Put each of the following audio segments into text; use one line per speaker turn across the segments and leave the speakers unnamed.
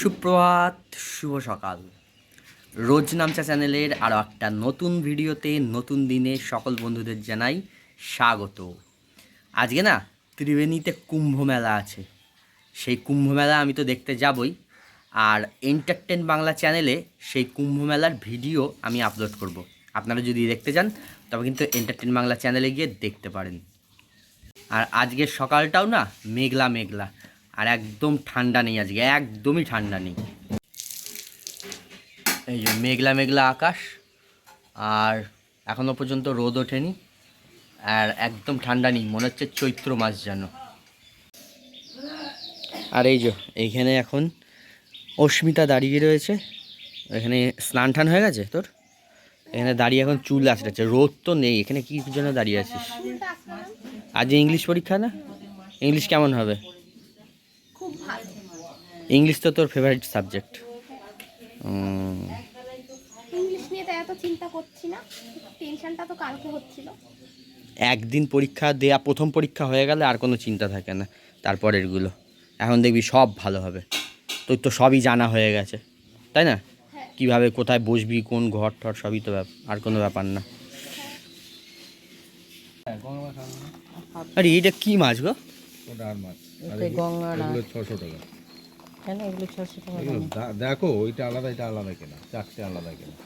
সুপ্রভাত, শুভ সকাল। রোজ নামচা চ্যানেলের আরও একটা নতুন ভিডিওতে নতুন দিনে সকল বন্ধুদের জানাই স্বাগত। আজকে না ত্রিবেণীতে কুম্ভ মেলা আছে। সেই কুম্ভ মেলা আমি তো দেখতে যাবই, আর এন্টারটেন বাংলা চ্যানেলে সেই কুম্ভ মেলার ভিডিও আমি আপলোড করব। আপনারা যদি দেখতে চান, তবে কিন্তু এন্টারটেন বাংলা চ্যানেলে গিয়ে দেখতে পারেন। আর আজকের সকালটাও না মেঘলা মেঘলা। আর একদম ঠান্ডা নেই আজকে, একদমই ঠান্ডা নেই। এই যে মেঘলা মেঘলা আকাশ, আর এখনও পর্যন্ত রোদ ওঠেনি, আর একদম ঠান্ডা নেই, মনে হচ্ছে চৈত্র মাস যেন। আর এই যে, এইখানে এখন অস্মিতা দাঁড়িয়ে রয়েছে, এখানে স্নান টান হয়ে গেছে তোর? এখানে দাঁড়িয়ে এখন চুল আসছে রোদ তো নেই, এখানে কি জন্য দাঁড়িয়ে আছিস? আজ ইংলিশ পরীক্ষা না? ইংলিশ কেমন হবে? ইংলিশ তো তোর ফেভারিট সাবজেক্ট
ইংলিশ নিয়ে তো এত চিন্তা করছি না। টেনশনটা তো কালকে হচ্ছিল।
একদিন পরীক্ষা দেয়া প্রথম পরীক্ষা হয়ে গেলে আর কোনো চিন্তা থাকে না তারপরেরগুলো। এখন দেখবি সব ভালো হবে। তোর তো সবই জানা হয়ে গেছে তাই না?
হ্যাঁ।
কীভাবে কোথায় বসবি কোন ঘর টর সবই তো আর কোনো ব্যাপার না। আরে এইটা কি মাছ গো?
গঙ্গার
ছশো টাকা।
কেন এগুলো ছশো টাকা
দেখো ওইটা আলাদা এটা আলাদা কেনা চারটে আলাদা কেনা।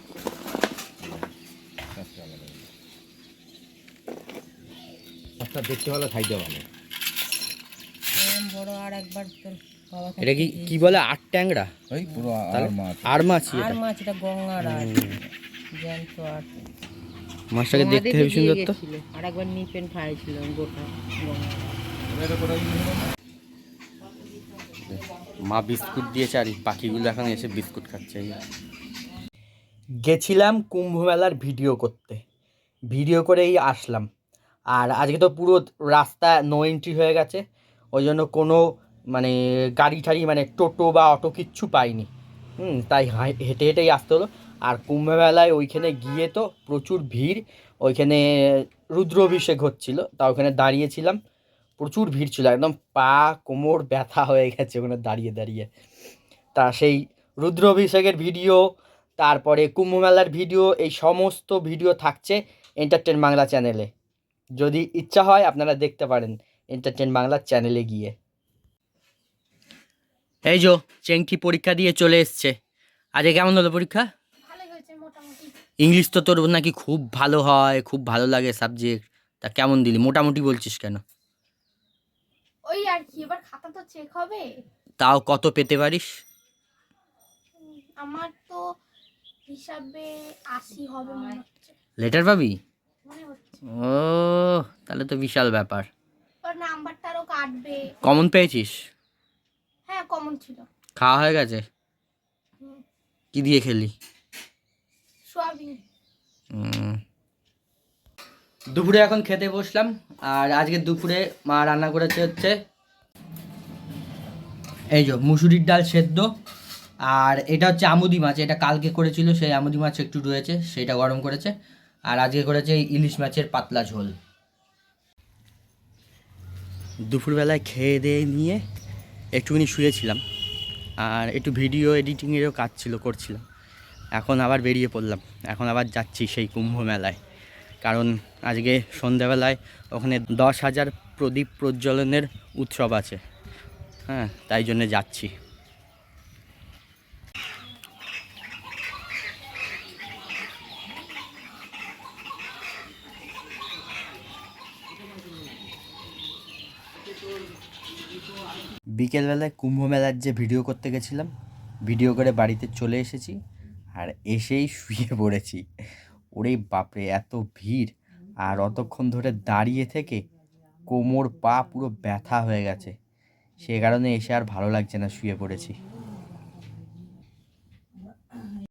চারটে আলাদা কেনা। দেখতে ভালো খাইতে ভালো।
বড় আর একবার
এটা কি কি বলে আট ট্যাংরা?
ওই পুরো আর মাছ।
আর মাছ
আর
এটা
মাছ এটা গঙ্গার আর জ্যান্ত আর
মাছটাকে দেখতে হেবি সুন্দর তো।
আর একবার নিপেন খাইছিল গোটা
মা বিস্কুট দিয়েছে আর এই পাখিগুলো এখন এসে বিস্কুট খাচ্ছে। গেছিলাম কুম্ভ মেলার ভিডিও করতে। ভিডিও করেই আসলাম। আর আজকে তো পুরো রাস্তা নো এন্ট্রি হয়ে গেছে। ওই জন্য কোনো মানে গাড়ি ঠাড়ি মানে টোটো বা অটো কিচ্ছু পাইনি। হুম, তাই হেঁটে হেঁটেই আসতে হলো। আর কুম্ভ মেলায় ওইখানে গিয়ে তো প্রচুর ভিড়। ওইখানে রুদ্রাভিষেক হচ্ছিল। তা ওখানে দাঁড়িয়েছিলাম। প্রচুর ভিড় ছিল একদম পা কোমর ব্যথা হয়ে গেছে ওখানে দাঁড়িয়ে দাঁড়িয়ে। তা সেই রুদ্র অভিষেকের ভিডিও তারপরে কুম্ভ মেলার ভিডিও এই সমস্ত ভিডিও থাকছে এন্টারটেন বাংলা চ্যানেলে যদি ইচ্ছা হয় আপনারা দেখতে পারেন এন্টারটেন বাংলা চ্যানেলে গিয়ে। এই যো চেংটি পরীক্ষা দিয়ে চলে এসছে। আজকে কেমন হলো পরীক্ষা? ইংলিশ তো তোর নাকি খুব ভালো হয় খুব ভালো লাগে সাবজেক্ট তা কেমন দিলি? মোটামুটি বলছিস কেন?
ওই আর কি এবার খাতা তো চেক হবে।
তাও কত পেতে পারিস?
আমার তো হিসাবে আশি হবে মনে হচ্ছে।
লেটার পাবি?
মনে হচ্ছে।
ও তাহলে তো বিশাল ব্যাপার।
ওর নাম্বারটারও কাটবে।
কমন পেয়েছিস?
হ্যাঁ কমন ছিল।
খাওয়া হয়ে গেছে?
হুম,
কি দিয়ে খেলি?
সোয়াবিন।
উম। দুপুরে এখন খেতে বসলাম, আর আজকে দুপুরে মা রান্না করেছে হচ্ছে এই যে মুসুরির ডাল সেদ্ধ, আর এটা হচ্ছে আমুদি মাছ, এটা কালকে করেছিল, সেই আমুদি মাছ একটু রয়েছে, সেটা গরম করেছে, আর আজকে করেছে ইলিশ মাছের পাতলা ঝোল। দুপুরবেলায় খেয়ে দিয়ে নিয়ে একটুখানি শুয়েছিলাম, আর একটু ভিডিও এডিটিংয়েরও কাজ ছিল, করছিলাম। এখন আবার বেরিয়ে পড়লাম, এখন আবার যাচ্ছি সেই কুম্ভ মেলায়। কারণ আজকে সন্ধ্যাবেলায় ওখানে দশ হাজার প্রদীপ প্রজ্বলনের উৎসব আছে। হ্যাঁ তাই জন্য যাচ্ছি। বিকেলবেলায় কুম্ভ মেলার যে ভিডিও করতে গেছিলাম, ভিডিও করে বাড়িতে চলে এসেছি আর এসেই শুয়ে পড়েছি। ওরে বাপরে এত ভিড়। আর অতক্ষণ ধরে দাঁড়িয়ে থেকে কোমর পা পুরো ব্যথা হয়ে গেছে। সে কারণে এসে আর ভালো লাগছে না শুয়ে পড়েছি।